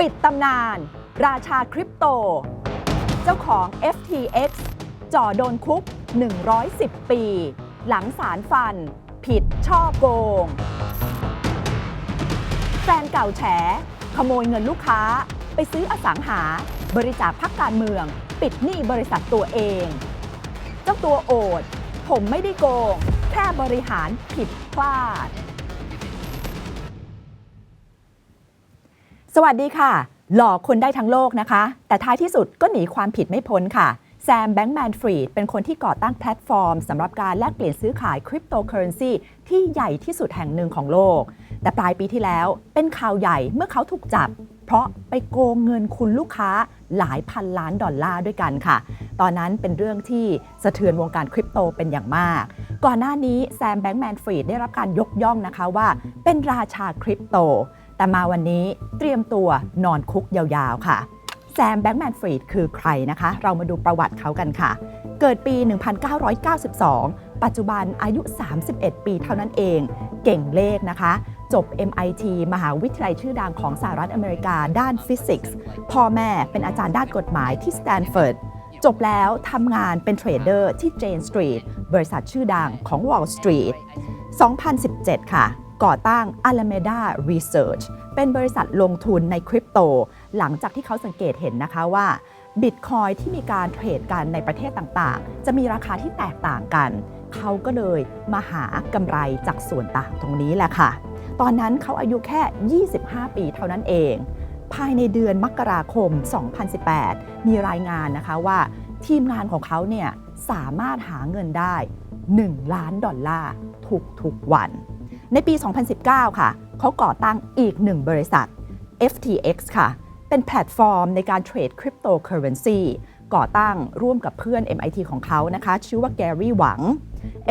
ปิดตำนาน ราชาคริปโต เจ้าของ FTX จ่อโดนคุก 110 ปี หลังสารฟัน ผิดช่อโกง แฟนเก่าแฉ ขโมยเงินลูกค้า ไปซื้ออสังหา บริจาคพักการเมือง ปิดหนี้บริษัทตัวเอง เจ้าตัวโอด ผมไม่ได้โกง แค่บริหารผิดพลาด สวัสดีค่ะ หลอกคนได้ทั้งโลกนะคะ แต่ท้ายที่สุดก็หนีความผิดไม่พ้นค่ะ แซมแบงก์แมนฟรีดเป็นคนที่ก่อตั้งแพลตฟอร์มสำหรับการแลกเปลี่ยนซื้อขายคริปโตเคอเรนซีที่ใหญ่ที่สุดแห่งหนึ่งของโลก แต่ปลายปีที่แล้วเป็นข่าวใหญ่เมื่อเขาถูกจับ เพราะไปโกงเงินคุณลูกค้าหลายพันล้านดอลลาร์ด้วยกันค่ะ ตอนนั้นเป็นเรื่องที่สะเทือนวงการคริปโตเป็นอย่างมาก ก่อนหน้านี้แซมแบงก์แมนฟรีดได้รับการยกย่องนะคะว่า เป็นราชาคริปโต แต่มาวันนี้เตรียมตัวนอนคุกยาวๆค่ะ แซมแบงก์แมนฟรีดคือใครนะคะ เรามาดูประวัติเขากันค่ะ เกิดปี 1992 ปัจจุบันอายุ 31 ปีเท่านั้นเอง เก่งเลขนะคะ จบ MIT มหาวิทยาลัยชื่อดังของสหรัฐอเมริกาด้านฟิสิกส์ พ่อแม่เป็นอาจารย์ด้านกฎหมายที่สแตนฟอร์ดจบแล้วทำงานเป็นเทรดเดอร์ที่ Jane Street บริษัทชื่อดังของ Wall Street 2017 ค่ะ ก่อตั้ง Alameda Research เป็นบริษัทลงทุนในคริปโต หลังจากที่เขาสังเกตเห็นนะคะว่าบิตคอยที่มีการเทรดกันในประเทศต่างๆ จะมีราคาที่แตกต่างกัน เขาก็เลยมาหากำไรจากส่วนต่างตรงนี้แหละค่ะ ตอนนั้นเขาอายุแค่ 25 ปีเท่านั้นเอง ภายในเดือนมกราคม 2018 มีรายงานนะคะว่า ทีมงานของเขาเนี่ยสามารถหาเงินได้ 1 ล้านดอลลาร์ทุกๆวัน ในปี 2019 ค่ะ เขาก่อตั้งอีกหนึ่งบริษัท FTX ค่ะ เป็นแพลตฟอร์มในการเทรดคริปโตเคอเรนซีก่อตั้งร่วมกับเพื่อน MIT ของเขานะคะ ชื่อว่าแกรี่หวัง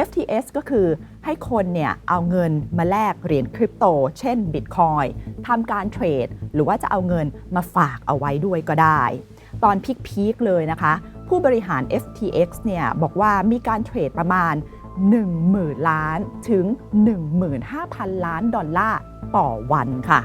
FTS ก็คือให้คนเนี่ยเอาเงินมาแลกเหรียญคริปโต เช่น Bitcoin ทำการเทรด หรือว่าจะเอาเงินมาฝากเอาไว้ด้วยก็ได้ ตอนพีคๆเลยนะคะ ผู้บริหาร FTX เนี่ยบอกว่ามีการเทรดประมาณ 10,000 ล้านถึง 15,000 ล้านดอลลาร์ต่อวันค่ะ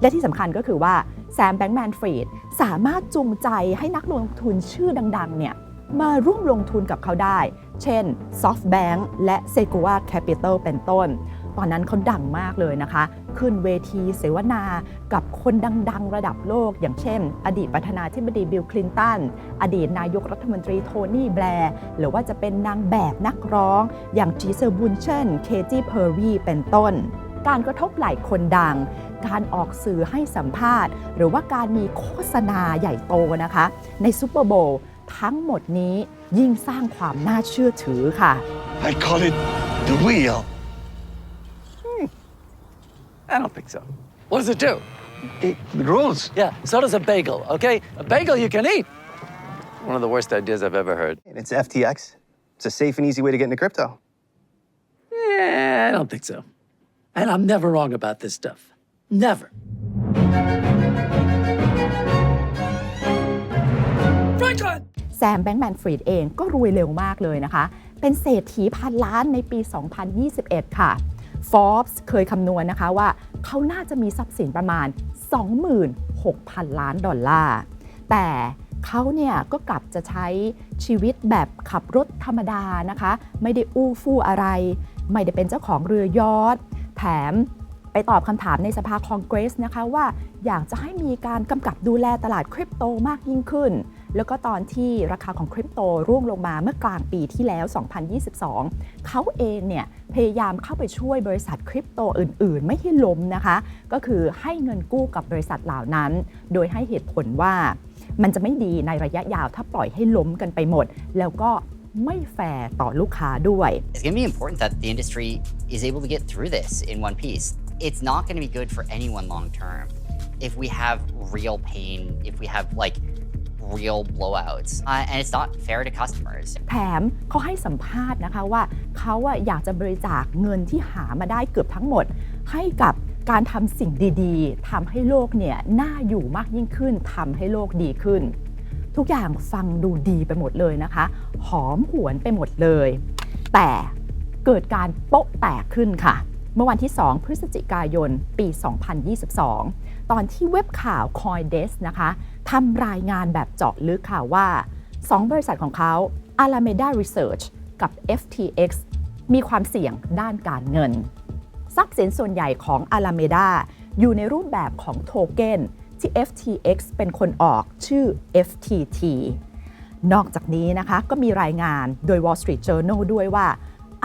และที่สำคัญก็คือว่าแซมแบงก์แมนฟรีดสามารถจูงใจให้นักลงทุนชื่อดังๆ เนี่ยมาร่วมลงทุนกับเขาได้ เช่น SoftBank และ s e g u a Capital เป็นต้น ตอนนั้นเขาดังมากเลยนะคะ ขึ้นเวทีเสวนากับคนดัง ๆ ระดับโลก อย่างเช่น อดีตประธานาธิบดีบิลคลินตัน อดีตนายกรัฐมนตรีโทนี่แบร์ หรือว่าจะเป็นนางแบบนักร้อง อย่างจีเซอร์บุนเชนเคจี้เพอร์รีเป็นต้น การกระทบไหล่คนดัง การออกสื่อให้สัมภาษณ์ หรือว่าการมีโฆษณาใหญ่โตนะคะ ในซูเปอร์โบว์ทั้งหมดนี้ยิ่งสร้างความน่าเชื่อถือค่ะ I call it the wheel. I don't think so. What does it do? It rolls. Yeah, so does a bagel, okay? A bagel you can eat. One of the worst ideas I've ever heard. And it's FTX. It's a safe and easy way to get into crypto. Yeah, I don't think so. And I'm never wrong about this stuff. Never. Franklin! แซมแบงก์แมนฟรีดเองก็รวยเร็วมากเลยนะคะ เป็นเศรษฐีพันล้านในปี 2021 ค่ะ Forbes เคยคำนวณนะคะว่าเขาน่าจะมีทรัพย์สินประมาณ 26,000 ล้านดอลลาร์ แต่เขาเนี่ยก็กลับจะใช้ชีวิตแบบขับรถธรรมดานะคะ ไม่ได้อู้ฟู่อะไร ไม่ได้เป็นเจ้าของเรือยอทแถมไปตอบคำถามในสภาคองเกรสนะคะว่าอยากจะให้มีการกำกับดูแลตลาดคริปโตมากยิ่งขึ้น แล้วก็ตอนที่ราคาของคริปโตร่วงลงมาเมื่อกลางปีที่แล้ว 2022 เขาเองเนี่ยพยายามเข้าไปช่วยบริษัทคริปโตอื่น ๆ ไม่ให้ล้มนะคะ ก็คือให้เงินกู้กับบริษัทเหล่านั้น โดยให้เหตุผลว่ามันจะไม่ดีในระยะยาวถ้าปล่อยให้ล้มกันไปหมด แล้วก็ไม่แฟร์ต่อลูกค้าด้วย It's going to be important that the industry is able to get through this in one piece. It's not going to be good for anyone long term if we have real pain, if we have like real blowouts, uh, and it's not fair to customers. แถมเขาให้สัมภาษณ์นะคะว่าเขาอะอยากจะบริจาคเงินที่หามาได้เกือบทั้งหมด ให้กับการทำสิ่งดีๆทำให้โลกเนี่ยน่าอยู่มากยิ่งขึ้นทำให้โลกดีขึ้น ทุกอย่างฟังดูดีไปหมดเลยนะคะ หอมหวนไปหมดเลย แต่เกิดการโป๊ะแตกขึ้นค่ะ เมื่อวันที่ 2 พฤศจิกายน ปี 2022 ตอนที่เว็บข่าว Coindesk นะคะทำรายงานแบบเจาะลึกค่ะว่า 2 บริษัทของเขา Alameda Research กับ FTX มีความเสี่ยงด้านการเงิน ทรัพย์สินส่วนใหญ่ของ Alameda อยู่ในรูปแบบของโทเก้นที่ FTX เป็นคนออกชื่อ FTT นอกจากนี้นะคะก็มีรายงานโดย Wall Street Journal ด้วยว่า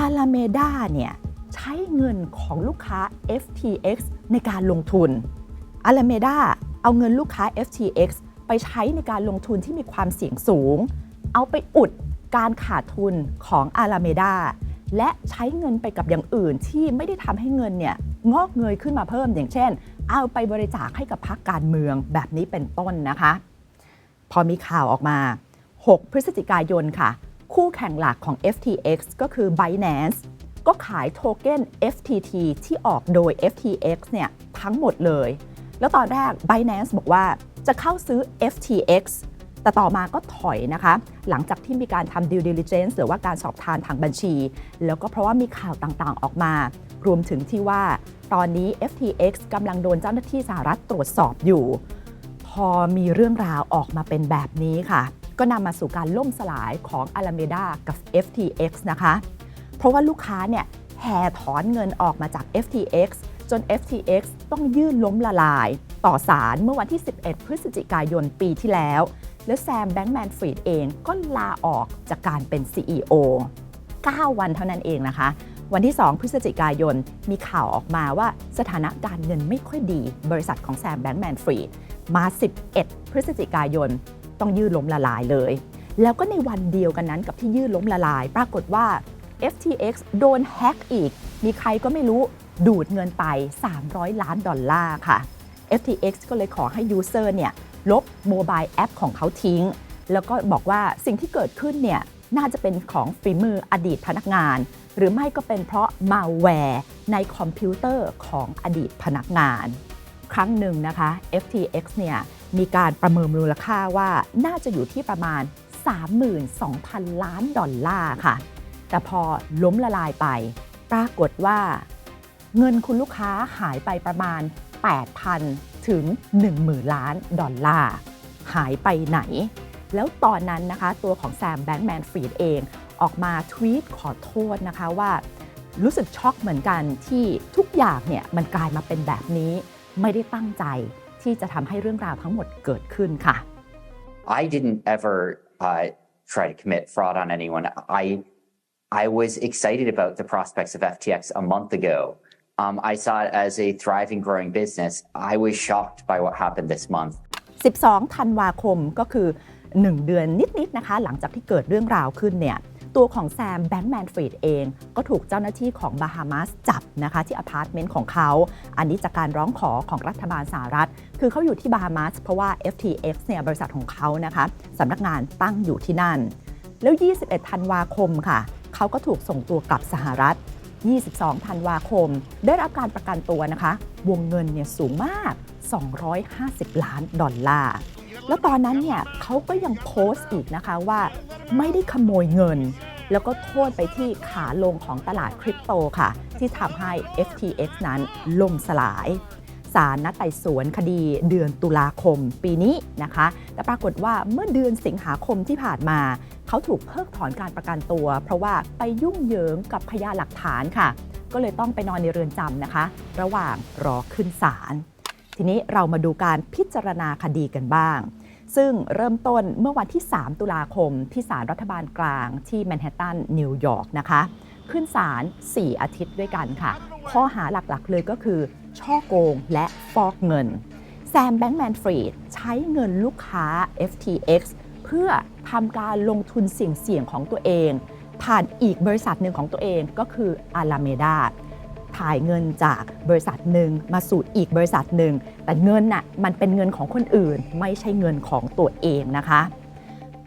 Alameda เนี่ย ใช้เงินของลูกค้า FTX ในการลงทุน Alameda เอาเงินลูกค้า FTX ไปใช้ในการลงทุนที่มีความเสี่ยงสูง เอาไปอุดการขาดทุนของ Alameda และใช้เงินไปกับอย่างอื่นที่ไม่ได้ทำให้เงินเนี่ยงอกเงยขึ้นมาเพิ่มอย่างเช่น เอาไปบริจาคให้กับพรรคการเมืองแบบนี้เป็นต้นนะคะ พอมีข่าวออกมา 6 พฤศจิกายนค่ะ คู่แข่งหลักของ FTX ก็คือ Binance ก็ขายโทเก้น FTT ที่ออกโดย FTX เนี่ยทั้งหมดเลย แล้วตอนแรก Binance บอกว่าจะเข้าซื้อ FTX แต่ต่อมาก็ถอยนะคะ หลังจากที่มีการทำ due diligence หรือว่าการสอบทานทางบัญชี แล้วก็เพราะว่ามีข่าวต่างๆออกมา รวมถึงที่ว่าตอนนี้ FTX กำลังโดนเจ้าหน้าที่สหรัฐตรวจสอบอยู่ พอมีเรื่องราวออกมาเป็นแบบนี้ค่ะ ก็นำมาสู่การล่มสลายของ Alameda กับ FTX นะคะ เพราะว่าลูกค้าเนี่ยแห่ถอนเงินออกมาจาก FTX จน FTX ต้องยื่นล้มละลาย ต่อศาลเมื่อวันที่ 11 พฤศจิกายนปีที่แล้ว และแซมแบงก์แมนฟรีดเองก็ลาออกจากการเป็น CEO 9 วันเท่านั้นเองนะคะ วันที่ 2 พฤศจิกายน มีข่าวออกมาว่าสถานะการเงินไม่ค่อยดี บริษัทของแซมแบงก์แมนฟรีดมา 11 พฤศจิกายน ต้องยื่นล้มละลายเลย แล้วก็ในวันเดียวกันนั้นกับที่ยื่นล้มละลาย ปรากฏว่า FTX โดนแฮ็กอีก มีใครก็ไม่รู้ดูดเงินไป 300 ล้านดอลลาร์ค่ะ FTX ก็เลยขอให้ยูเซอร์เนี่ยลบโมบายแอปของเขาทิ้ง แล้วก็บอกว่าสิ่งที่เกิดขึ้นเนี่ยน่าจะเป็นของฝีมืออดีตพนักงาน หรือไม่ก็เป็นเพราะมาแวร์ในคอมพิวเตอร์ของอดีตพนักงาน ครั้งหนึ่งนะคะ FTX เนี่ยมีการประเมินมูลค่าว่าน่าจะอยู่ที่ประมาณ 32,000 ล้านดอลลาร์ค่ะ แต่พอล้มละลายไป ปรากฏว่า เงินคุณลูกค้าหายไปประมาณ 8,000 ถึง 10,000 ล้านดอลลาร์หายไปไหน แล้วตอนนั้นนะคะ ตัวของแซมแบงก์แมนฟรีดเองออกมาทวีตขอโทษนะคะว่า รู้สึกช็อกเหมือนกันที่ทุกอย่างเนี่ยมันกลายมาเป็นแบบนี้ ไม่ได้ตั้งใจที่จะทำให้เรื่องราวทั้งหมดเกิดขึ้นค่ะ I didn't ever uh, try to commit fraud on anyone. I I was excited about the prospects of FTX a month ago. Um, I saw it as a thriving, growing business. I was shocked by what happened this month. 12 ธันวาคมก็คือ 1 เดือนนิด ๆ นะคะ หลังจากที่เกิดเรื่องราวขึ้นเนี่ย ตัวของแซมแบงก์แมนฟรีดเอง ก็ถูกเจ้าหน้าที่ของบาฮามาสจับนะคะ ที่อพาร์ตเมนต์ของเขา อันนี้จากการร้องขอของรัฐบาลสหรัฐ คือเขาอยู่ที่บาฮามาสเพราะว่า FTX เนี่ยบริษัทของเขานะคะสำนักงานตั้งอยู่ที่นั่น แล้ว 21 ธันวาคมค่ะ เขาก็ถูกส่งตัวกลับสหรัฐ 22 ธันวาคม ได้รับการประกันตัวนะคะ วงเงินเนี่ยสูงมาก 250 ล้านดอลลาร์ แล้วตอนนั้นเนี่ยเขาก็ยังโพสต์อีกนะคะว่าไม่ได้ขโมยเงิน แล้วก็โทษไปที่ขาลงของตลาดคริปโตค่ะ ที่ทำให้ FTX นั้นล่มสลาย ศาลนัดไต่สวนคดีเดือนตุลาคมปีนี้นะคะ แต่ปรากฏว่าเมื่อเดือนสิงหาคมที่ผ่านมา เขาถูกเพิกถอนการประกันตัว เพราะว่าไปยุ่งเหยิงกับพยานหลักฐานค่ะ ก็เลยต้องไปนอนในเรือนจำนะคะ ระหว่างรอขึ้นศาลทีนี้เรามาดูการพิจารณาคดีกันบ้าง ซึ่งเริ่มต้นเมื่อวันที่ 3 ตุลาคมที่ศาลรัฐบาลกลางที่แมนฮัตตันนิวยอร์กนะคะ ขึ้นศาล4อาทิตย์ด้วยกันค่ะ ข้อหาหลักๆเลยก็คือ ช่อโกงและฟอกเงิน แซมแบงก์แมนฟรีดใช้เงินลูกค้า FTX เพื่อทำการลงทุนเสี่ยงๆของตัวเอง ผ่านอีกบริษัทหนึ่งของตัวเองก็คือ Alameda ถ่ายเงินจากบริษัทหนึ่งมาสู่อีกบริษัทหนึ่ง แต่เงินน่ะมันเป็นเงินของคนอื่น ไม่ใช่เงินของตัวเองนะคะ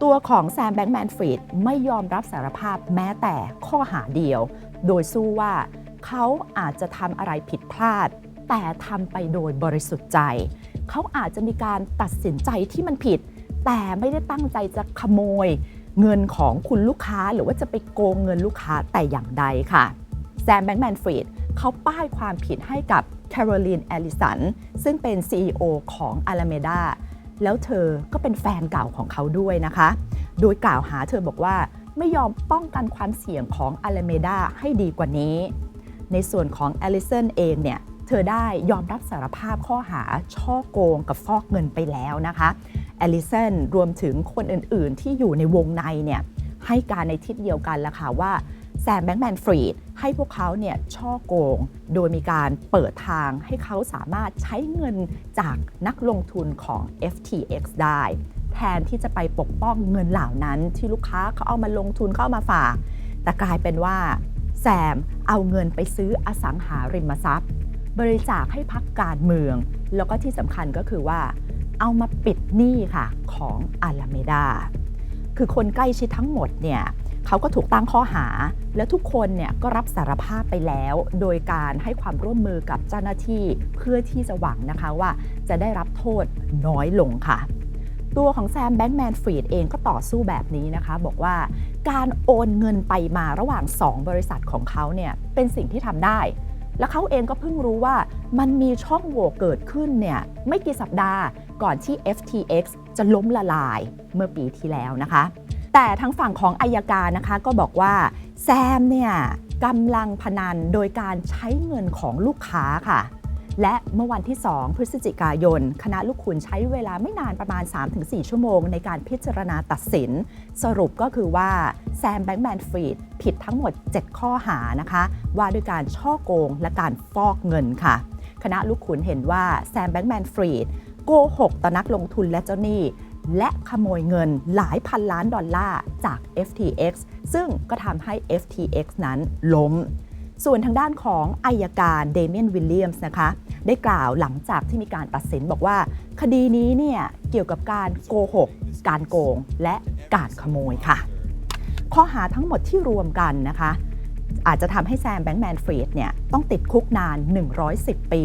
ตัวของแซมแบงก์แมนฟรีดไม่ยอมรับสารภาพแม้แต่ข้อหาเดียว โดยสู้ว่าเขาอาจจะทำอะไรผิดพลาด แต่ทำไปโดยบริสุทธิ์ใจ เขาอาจจะมีการตัดสินใจที่มันผิด แต่ไม่ได้ตั้งใจจะขโมย เงินของคุณลูกค้าหรือว่าจะไปโกงเงินลูกค้าแต่อย่างใดค่ะแซมแบงแมนฟรีดเขาป้ายความผิดให้กับแคโรลีนแอลิสันซึ่งเป็น CEO ของ Alameda แล้วเธอก็เป็นแฟนเก่าของเขาด้วยนะคะ โดยกล่าวหาเธอบอกว่าไม่ยอมป้องกันความเสี่ยงของ Alameda ให้ดีกว่านี้ ในส่วนของแอลิสันเองเนี่ย เธอได้ยอมรับสารภาพข้อหาช่อโกงกับฟอกเงินไปแล้วนะคะแอลิสันรวมถึงคนอื่นๆ ที่อยู่ในวงในเนี่ยให้การในทิศเดียวกันละค่ะว่าแซมแบงแมนฟรีดให้พวกเขาเนี่ยช่อโกง โดยมีการเปิดทางให้เขาสามารถใช้เงินจากนักลงทุนของ FTX ได้ แทนที่จะไปปกป้องเงินเหล่านั้นที่ลูกค้าเขาเอามาลงทุนเขาเอามาฝาก แต่กลายเป็นว่าแซมเอาเงินไปซื้ออสังหาริมทรัพย์ บริจาคให้พักการเมือง แล้วก็ที่สำคัญก็คือว่า เอามาปิดหนี้ค่ะของอาลาเมดา คือคนใกล้ชิดทั้งหมดเนี่ยเขาก็ถูกตั้งข้อหา แล้วทุกคนเนี่ยก็รับสารภาพไปแล้ว โดยการให้ความร่วมมือกับเจ้าหน้าที่เพื่อที่จะหวังนะคะว่าจะได้รับโทษน้อยลงค่ะตัวของแซมแบงแมนฟรีดเองก็ต่อสู้แบบนี้นะคะ บอกว่าการโอนเงินไปมาระหว่าง 2 บริษัทของเขาเนี่ยเป็นสิ่งที่ทำได้ แล้วเขาเองก็เพิ่งรู้ว่ามันมีช่องโหว่เกิดขึ้นเนี่ยไม่กี่สัปดาห์ก่อนที่ FTX จะล้มละลายเมื่อปีที่แล้วนะคะ แต่ทางฝั่งของอายการนะคะก็บอกว่าแซมเนี่ยกำลังพนันโดยการใช้เงินของลูกค้าค่ะ และเมื่อวันที่ 2 พฤศจิกายน คณะลูกขุนใช้เวลาไม่นานประมาณ 3-4 ชั่วโมงในการพิจารณาตัดสิน สรุปก็คือว่าแซมแบงค์แมนฟรีดผิดทั้งหมด 7 ข้อหานะคะ ว่าด้วยการช่อโกงและการฟอกเงินค่ะ คณะลูกขุนเห็นว่าแซมแบงค์แมนฟรีดโกหกต่อนักลงทุนและเจ้าหนี้และขโมยเงินหลายพันล้านดอลลาร์จาก FTX ซึ่งก็ทำให้ FTX นั้นล้ม ส่วนทางด้านของอายการเดเมียนวิลเลียมส์นะคะได้กล่าวหลังจากที่มีการตัดสินบอกว่า คดีนี้เนี่ยเกี่ยวกับการโกหก การโกง และการขโมยค่ะ ข้อหาทั้งหมดที่รวมกันนะคะ อาจจะทำให้แซมแบงค์แมนฟรีดเนี่ยต้องติดคุกนาน 110 ปี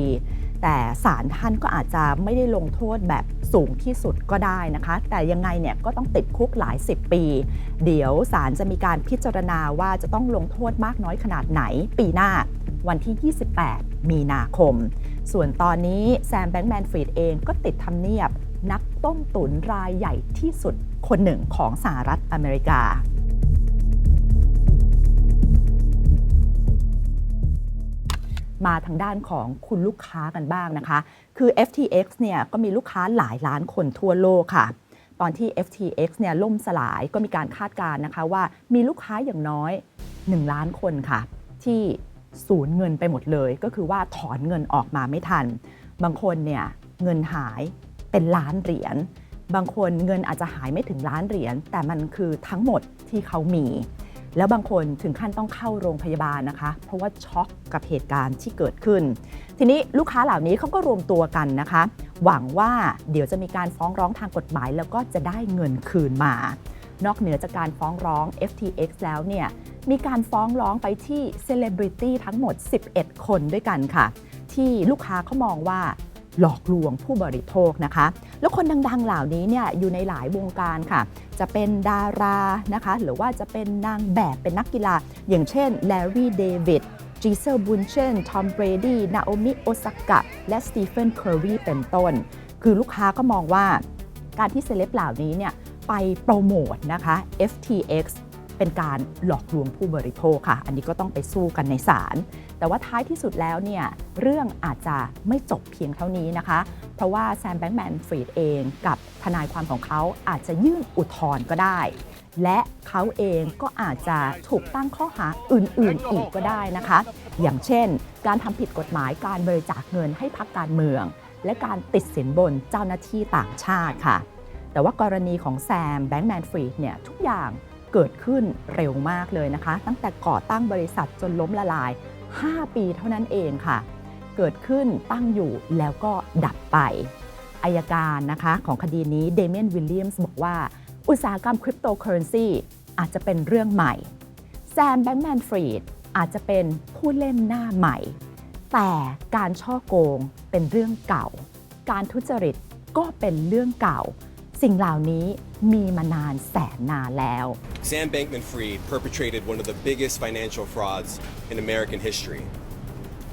แต่ศาลท่านก็อาจจะไม่ได้ลงโทษแบบสูงที่สุดก็ได้นะคะ แต่ยังไงเนี่ยก็ต้องติดคุกหลาย 10 ปี เดี๋ยวศาลจะมีการพิจารณาว่าจะต้องลงโทษมากน้อยขนาดไหนปีหน้าวันที่ 28 มีนาคม ส่วนตอนนี้แซมแบงค์แมนฟรีดเองก็ติดทำเนียบนักต้มตุ๋นรายใหญ่ที่สุดคนหนึ่งของสหรัฐอเมริกา มาทางด้านของคุณลูกค้ากันบ้างนะคะ คือ FTX เนี่ยก็มีลูกค้าหลายล้านคนทั่วโลกค่ะ ตอนที่ FTX เนี่ยล่มสลายก็มีการคาดการณ์นะคะว่ามีลูกค้าอย่างน้อย 1 ล้านคนค่ะ ที่สูญเงินไปหมดเลย ก็คือว่าถอนเงินออกมาไม่ทัน บางคนเนี่ยเงินหายเป็นล้านเหรียญบางคนเงินอาจจะหายไม่ถึงล้านเหรียญแต่มันคือทั้งหมดที่เขามี แล้วบางคนถึงขั้นต้องเข้าโรงพยาบาลนะคะ เพราะว่าช็อกกับเหตุการณ์ที่เกิดขึ้น ทีนี้ลูกค้าเหล่านี้เขาก็รวมตัวกันนะคะ หวังว่าเดี๋ยวจะมีการฟ้องร้องทางกฎหมาย แล้วก็จะได้เงินคืนมา นอกเหนือจากการฟ้องร้อง FTX แล้วเนี่ยมีการฟ้องร้องไปที่เซเลบริตี้ทั้งหมด 11 คนด้วยกันค่ะ ที่ลูกค้าเขามองว่า หลอกลวงผู้บริโภคนะคะ แล้วคนดังๆเหล่านี้เนี่ยอยู่ในหลายวงการค่ะ จะเป็นดารานะคะ หรือว่าจะเป็นนางแบบเป็นนักกีฬา อย่างเช่นแลรี่เดวิดจีเซลบุนเชนทอมเบรดี้นาโอมิโอซากะและสตีเฟนเคอร์รีเป็นต้น คือลูกค้าก็มองว่าการที่เซเลบเหล่านี้เนี่ยไปโปรโมทนะคะ FTX เป็นการหลอกลวงผู้บริโภคค่ะ อันนี้ก็ต้องไปสู้กันในศาล แต่ว่าท้ายที่สุดแล้วเนี่ยเรื่องอาจจะไม่จบเพียงเท่านี้นะคะ เพราะว่าแซมแบงแมนฟรีดเองกับทนายความของเขาอาจจะยื่นอุทธรณ์ก็ได้ และเขาเองก็อาจจะถูกตั้งข้อหาอื่นๆ อีกก็ได้นะคะ อย่างเช่น การทำผิดกฎหมายการบริจาคเงินให้พักการเมือง และการติดสินบนเจ้าหน้าที่ต่างชาติค่ะ แต่ว่ากรณีของแซมแบงแมนฟรีดเนี่ยทุกอย่าง เกิดขึ้นเร็วมากเลยนะคะ ตั้งแต่ก่อตั้งบริษัทจนล้มละลาย 5 ปีเท่านั้นเองค่ะ เกิดขึ้นตั้งอยู่แล้วก็ดับไปอายการนะคะของคดีนี้เดเมียนวิลเลียมส์บอกว่า อุตสาหกรรมคริปโตเคอเรนซีอาจจะเป็นเรื่องใหม่แซมแบงแมนฟรีดอาจจะเป็นผู้เล่นหน้าใหม่ แต่การช่อโกงเป็นเรื่องเก่า การทุจริตก็เป็นเรื่องเก่า สิ่งเหล่านี้มีมานานแสนนานแล้ว Sam Bankman Fried perpetrated one of the biggest financial frauds in American history.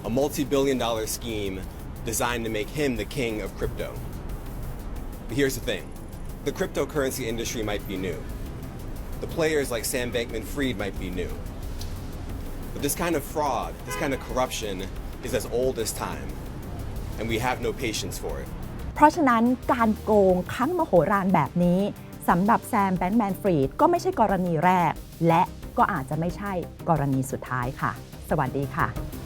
a multi billion dollar scheme designed to make him the king of crypto. But here's the thing the cryptocurrency industry might be new, the players like Sam Bankman Fried might be new. But this kind of fraud, this kind of corruption is as old as time, and we have no patience for it. เพราะฉะนั้นการโกงครั้งมโหฬารแบบนี้สำหรับแซมแบงค์แมนฟรีดก็ไม่ใช่กรณีแรก และก็อาจจะไม่ใช่กรณีสุดท้ายค่ะ สวัสดีค่ะ